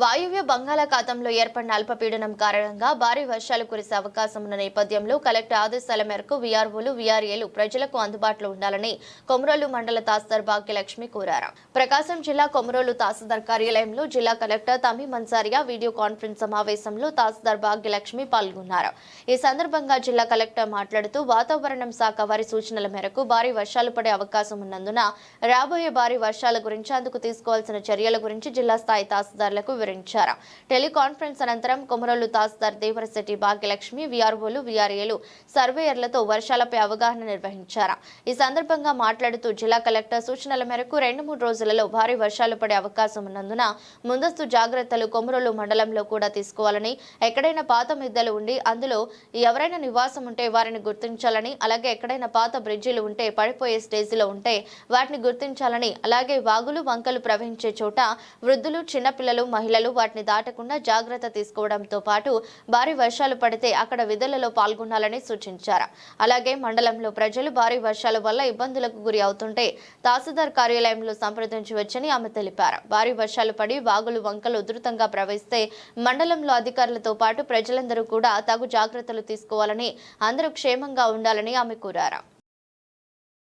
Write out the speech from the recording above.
వాయువ్య బంగాళాఖాతంలో ఏర్పడిన అల్పపీడనం కారణంగా భారీ వర్షాలు కురిసే అవకాశం ఉన్న నేపథ్యంలో కలెక్టర్ ఆదేశాల మేరకు వీఆర్ఓలు వీఆర్ఏలు ప్రజలకు అందుబాటులో ఉండాలని కొమరోలు మండల తహసీల్దార్ భాగ్యలక్ష్మి కోరారు. ప్రకాశం జిల్లా కొమరోలు తహసీల్దార్ కార్యాలయంలో జిల్లా collector Tamim Ansariya video conference సమావేశంలో తహసీల్దార్ భాగ్యలక్ష్మి పాల్గొన్నారు. ఈ సందర్భంగా జిల్లా కలెక్టర్ మాట్లాడుతూ వాతావరణం శాఖ వారి సూచనల మేరకు భారీ వర్షాలు పడే అవకాశం ఉన్నందున రాబోయే భారీ వర్షాల గురించి అందుకు తీసుకోవాల్సిన చర్యల గురించి జిల్లా స్థాయి తహసీల్దార్లకు వివరించారు. టెలికాన్ఫరెన్స్ అనంతరం కొమరోలు తహసీల్దార్ దేవరశెట్టి భాగ్యలక్ష్మి వీఆర్ఓలు వీఆర్ఏలు సర్వేయర్లతో వర్షాలపై అవగాహన నిర్వహించారు. ఈ సందర్భంగా మాట్లాడుతూ జిల్లా కలెక్టర్ సూచనల మేరకు రెండు మూడు రోజులలో భారీ వర్షాలు పడే అవకాశం ఉన్నందున ముందస్తు జాగ్రత్తలు కొమరోలు మండలంలో కూడా తీసుకోవాలని ఎక్కడైనా పాత మిద్దెలు ఉండి అందులో ఎవరైనా నివాసం ఉంటే వారిని గుర్తించాలని అలాగే ఎక్కడైనా పాత బ్రిడ్జిలు ఉంటే పడిపోయే స్టేజిలో ఉంటే వాటిని గుర్తించాలని అలాగే వాగులు వంకలు ప్రవహించే చోట వృద్ధులు చిన్నపిల్లలు మహిళలు వాటిని దాటకుండా జాగ్రత్త తీసుకోవడంతో పాటు భారీ వర్షాలు పడితే అక్కడ విధులలో పాల్గొనాలని సూచించారు. అలాగే మండలంలో ప్రజలు భారీ వర్షాల వల్ల ఇబ్బందులకు గురి అవుతుంటే తహసీల్దార్ కార్యాలయంలో సంప్రదించవచ్చని ఆమె తెలిపారు. భారీ వర్షాలు పడి వాగులు వంకలు ఉధృతంగా ప్రవహిస్తే మండలంలో అధికారులతో పాటు ప్రజలందరూ కూడా తగు జాగ్రత్తలు తీసుకోవాలని అందరూ క్షేమంగా ఉండాలని ఆమె కోరారు.